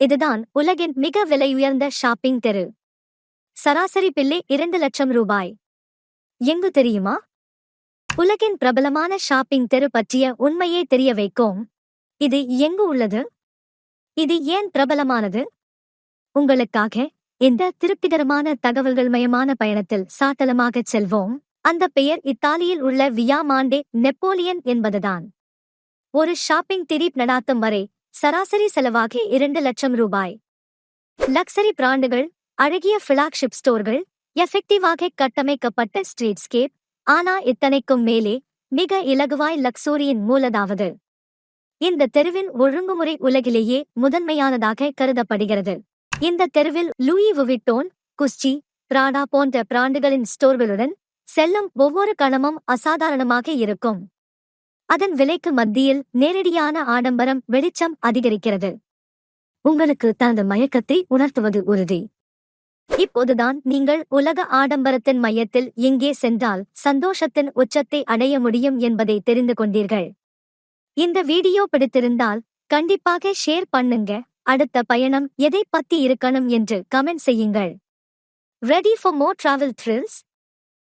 இதுதான் உலகின் மிக விலையுயர்ந்த ஷாப்பிங் தெரு. சராசரி பில்லே இரண்டு லட்சம் ரூபாய். எங்கு தெரியுமா? உலகின் பிரபலமான ஷாப்பிங் தெரு பற்றிய உண்மையே தெரிய வைக்கும். இது எங்கு உள்ளது? இது ஏன் பிரபலமானது? உங்களுக்காக இந்த திருப்திகரமான தகவல்கள் மயமான பயணத்தில் சாத்தலமாகச் செல்வோம். அந்த பெயர் இத்தாலியில் உள்ள வியா மாண்டே நெப்போலியன் என்பதுதான். ஒரு ஷாப்பிங் திரீப் நடாத்தும் வரை சராசரி செலவாக இரண்டு லட்சம் ரூபாய். லக்ஸரி பிராண்டுகள் அழகிய ஃபிளாக்ஷிப் ஸ்டோர்கள் எஃபெக்டிவாக கட்டமைக்கப்பட்ட ஸ்ட்ரீட்ஸ்கேப் ஆனா இத்தனைக்கும் மேலே மிக இலகுவாய் லக்ஸூரியின் மூலதாவது. இந்த தெருவின் ஒழுங்குமுறை உலகிலேயே முதன்மையானதாக கருதப்படுகிறது. இந்த தெருவில் லூயி வுவிட்டோன் குஸ்டி பிராடா போன்ற பிராண்டுகளின் ஸ்டோர்களுடன் செல்லும் ஒவ்வொரு கணமும் அசாதாரணமாக இருக்கும். அதன் விலைக்கு மத்தியில் நேரடியான ஆடம்பரம் வெளிச்சம் அதிகரிக்கிறது. உங்களுக்கு தனது மயக்கத்தை உணர்த்துவது உறுதி. இப்போதுதான் நீங்கள் உலக ஆடம்பரத்தின் மையத்தில் எங்கே சென்றால் சந்தோஷத்தின் உச்சத்தை அடைய முடியும் என்பதை தெரிந்து கொண்டீர்கள். இந்த வீடியோ பிடித்திருந்தால் கண்டிப்பாக ஷேர் பண்ணுங்க. அடுத்த பயணம் எதை பத்தி இருக்கணும் என்று கமெண்ட் செய்யுங்கள். Ready for more travel thrills